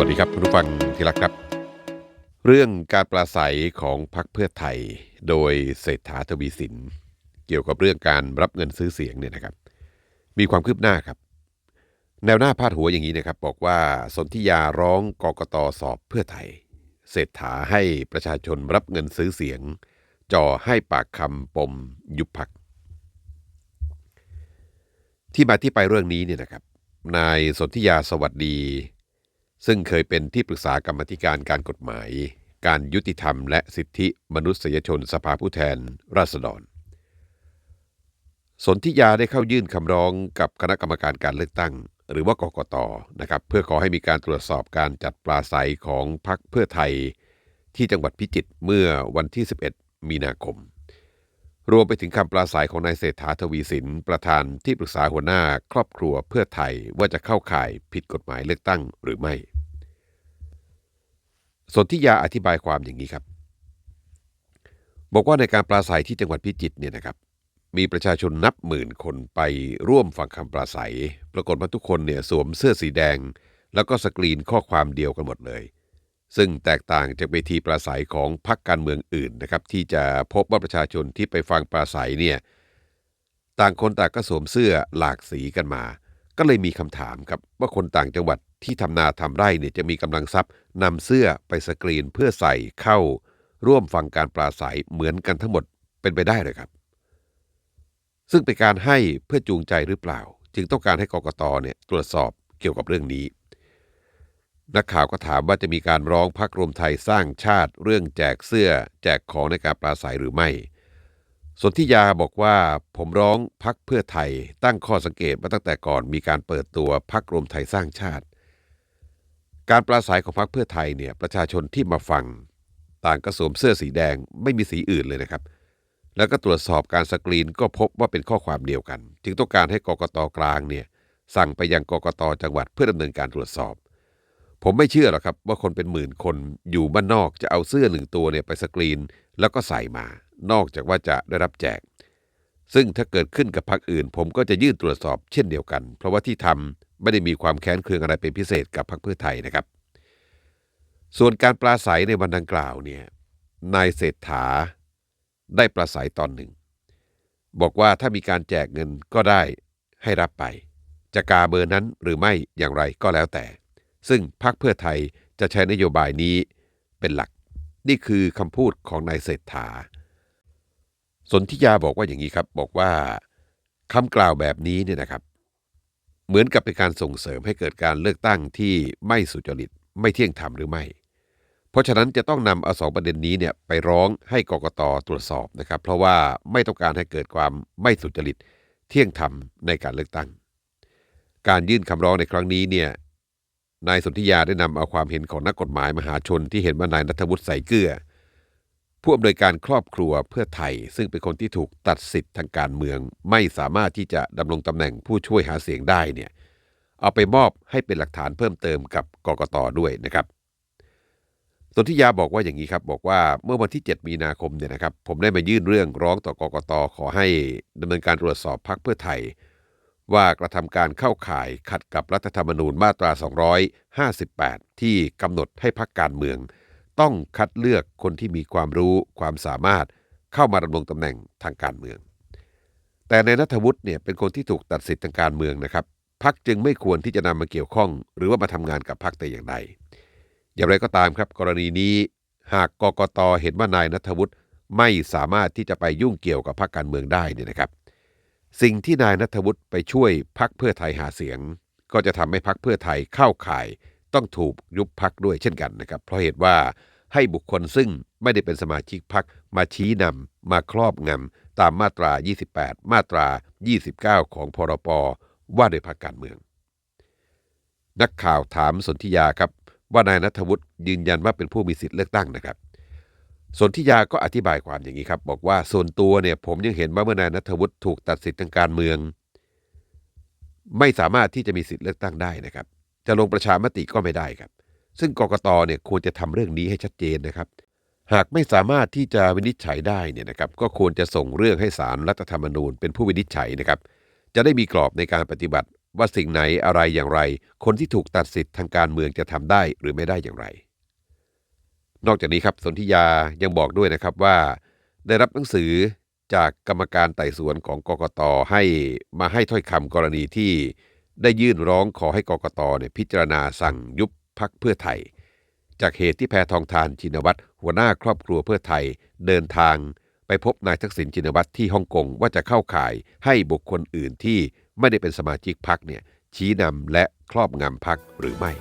วัสดีครับคุณผู้ฟังที่รักครับ เรื่องการปราศัยของพรรคเพื่อไทย โดยเศรษฐาทวีสิน เกี่ยวกับเรื่องการรับเงินซื้อเสียงเนี่ยนะครับ มีความคืบหน้าครับ แนวหน้าพาดหัวอย่างนี้นะครับ บอกว่าสนธิยาร้องกกตสอบเพื่อไทย เศรษฐาให้ประชาชนรับเงินซื้อเสียง จ่อให้ปากคำปมยุบพักที่มาที่ไปเรื่องนี้เนี่ยนะครับ นายสนธิยาสวัสดี ซึ่งเคยเป็นที่ปรึกษากรรมธิการการกฎหมาย การยุติธรรมและสิทธิมนุษยชนสภาผู้แทนราษฎร สนธิยาได้เข้ายื่นคำร้องกับคณะกรรมการการเลือกตั้ง หรือว่ากกตนะครับเพื่อขอให้มีการตรวจสอบการจัดปราศัยของพรรคเพื่อไทย ที่จังหวัดพิจิตรเมื่อวันที่ 11 มีนาคม รวมไปถึงคำปราศัยของนายเศรษฐาทวีสิน ประธานที่ปรึกษาหัวหน้าครอบครัวเพื่อไทยว่าจะเข้าข่ายผิดกฎหมายเลือกตั้งหรือไม่ สนธิยาอธิบายความอย่างนี้ครับ บอกว่าในการปราศัยที่จังหวัดพิจิตรเนี่ยนะครับ มีประชาชนนับหมื่นคนไปร่วมฟังคำปราศัย ปรากฏว่าทุกคนเนี่ยสวมเสื้อสีแดง แล้วก็สกรีนข้อความเดียวกันหมดเลย ซึ่งแตกต่างจากเวทีปราศัยของพรรคการเมืองอื่นนะครับ ที่จะพบว่าประชาชนที่ไปฟังปราศัยเนี่ยต่างคนต่างก็สวมเสื้อหลากสีกันมา ก็เลยมีคำถามครับว่าคนต่างจังหวัดที่ทำนาทำไร่เนี่ยจะมีกำลังทรัพย์นำเสื้อไปสกรีนเพื่อใส่เข้า ร่วมฟังการปราศัยเหมือนกันทั้งหมดเป็นไปได้เลยครับ ซึ่งเป็นการให้เพื่อจูงใจหรือเปล่า จึงต้องการให้กกตเนี่ยตรวจสอบเกี่ยวกับเรื่องนี้ นักข่าวก็ถามว่าจะมีการร้องพักรวมไทยสร้างชาติเรื่องแจกเสื้อ แจกของในการปราศัยหรือไม่สนธิยาบอกว่าผมร้องพักเพื่อไทยตั้งข้อสังเกตมาตั้งแต่ก่อนมีการเปิดตัวพักรวมไทยสร้างชาติ การปราศัยของพักเพื่อไทยเนี่ยประชาชนที่มาฟัง ต่างก็สวมเสื้อสีแดงไม่มีสีอื่นเลยนะครับ แล้วก็ตรวจสอบการสกรีนก็พบว่าเป็นข้อความเดียวกัน จึงต้องการให้กกตกลางเนี่ยสั่งไปยังกกตจังหวัดเพื่อดำเนินการตรวจสอบ ผมไม่เชื่อหรอกครับว่าคนเป็นหมื่นคนอยู่บ้านนอกจะเอาเสื้อหนึ่งตัวเนี่ยไปสกรีน แล้วก็ใส่มา นอกจากว่าจะได้รับแจก ซึ่งถ้าเกิดขึ้นกับพรรคอื่น ผมก็จะยื่นตรวจสอบเช่นเดียวกัน เพราะว่าที่ทำไม่ได้มีความแค้นเคืองอะไรเป็นพิเศษกับพรรคเพื่อไทยนะครับ ส่วนการปราศัยในวันดังกล่าวเนี่ยนายเศรษฐาได้ปราศัยตอนหนึ่ง บอกว่าถ้ามีการแจกเงินก็ได้ให้รับไป จะกาเบอร์นั้นหรือไม่อย่างไรก็แล้วแต่ ซึ่งพรรคเพื่อไทยจะใช้นโยบายนี้เป็นหลัก นี่คือคำพูดของนายเศรษฐา สนธิยาบอกว่าอย่างนี้ครับ บอกว่าคำกล่าวแบบนี้เนี่ยนะครับ เหมือนกับเป็นการส่งเสริมให้เกิดการเลือกตั้งที่ไม่สุจริตไม่เที่ยงธรรมหรือไม่ เพราะฉะนั้นจะต้องนำเอาสองประเด็นนี้เนี่ยไปร้องให้กกตตรวจสอบนะครับ เพราะว่าไม่ต้องการให้เกิดความไม่สุจริตเที่ยงธรรมในการเลือกตั้ง การยื่นคำร้องในครั้งนี้เนี่ย นายสนธิยาได้นำเอาความเห็นของนักกฎหมายมหาชนที่เห็นว่านายนัทวุฒิใส่เกลือผู้อำนวยการครอบครัวเพื่อไทย ซึ่งเป็นคนที่ถูกตัดสิทธิ์ทางการเมือง ไม่สามารถที่จะดำรงตำแหน่งผู้ช่วยหาเสียงได้เนี่ยเอาไปมอบให้เป็นหลักฐานเพิ่มเติมกับกกตด้วยนะครับสนธิยาบอกว่าอย่างนี้ครับ บอกว่าเมื่อวันที่ 7 มีนาคมเนี่ยนะครับผมได้มายื่นเรื่องร้องต่อกกตขอให้ดำเนินการตรวจสอบพักเพื่อไทย ว่ากระทำการเข้าข่ายขัดกับรัฐธรรมนูญมาตรา 258 ที่กำหนดให้พักการเมือง ต้องคัดเลือกคนที่มีความรู้ความสามารถเข้ามาดำรงตำแหน่งทางการเมือง แต่ในนัทวุฒิเนี่ยเป็นคนที่ถูกตัดสิทธิ์ทางการเมืองนะครับพักจึงไม่ควรที่จะนำมาเกี่ยวข้อง หรือว่ามาทำงานกับพักแต่อย่างใดอย่างไรก็ตามครับ กรณีนี้ หากกกตเห็นว่านายนัทวุฒิไม่สามารถที่จะไปยุ่งเกี่ยวกับพรรคการเมืองได้เนี่ยนะครับ สิ่งที่นายนัทวุฒิไปช่วยพักเพื่อไทยหาเสียง ก็จะทำให้พักเพื่อไทยเข้าข่าย ต้องถูกยุบพักด้วยเช่นกันนะครับ เพราะเหตุว่าให้บุคคลซึ่งไม่ได้เป็นสมาชิกพักมาชี้นำมาครอบงำตามมาตรา 28 มาตรา 29 ของพรปว่าโดยพรรคการเมือง นักข่าวถามสนธิยาครับว่านายนัทวุฒิยืนยันว่าเป็นผู้มีสิทธิ์เลือกตั้งนะครับ สนธิยาก็อธิบายความอย่างนี้ครับ บอกว่าส่วนตัวเนี่ยผมยังเห็นว่าเมื่อนายนัทวุฒิถูกตัดสิทธิ์ทางการเมือง ไม่สามารถที่จะมีสิทธิ์เลือกตั้งได้นะครับ จะลงประชามติก็ไม่ได้ครับ ซึ่งกกตเนี่ยควรจะทำเรื่องนี้ให้ชัดเจนนะครับ หากไม่สามารถที่จะวินิจฉัยได้เนี่ยนะครับ ก็ควรจะส่งเรื่องให้ศาลรัฐธรรมนูญ เป็นผู้วินิจฉัยนะครับ จะได้มีกรอบในการปฏิบัติว่าสิ่งไหนอะไรอย่างไร คนที่ถูกตัดสิทธิ์ทางการเมืองจะทำได้หรือไม่ได้อย่างไร นอกจากนี้ครับสนธิยายังบอกด้วยนะครับว่า ได้รับหนังสือจากกรรมการไต่สวนของกกตให้มาให้ถ้อยคำกรณีที่ได้ยื่นร้องขอให้กกตเนี่ยพิจารณาสั่งยุบพักเพื่อไทย จากเหตุที่แพทองทานชินวัตรหัวหน้าครอบครัวเพื่อไทยเดินทางไปพบนายทักษิณชินวัตรที่ฮ่องกงว่าจะเข้าข่ายให้บุคคลอื่นที่ไม่ได้เป็นสมาชิกพักเนี่ยชี้นำและครอบงำพักหรือไม่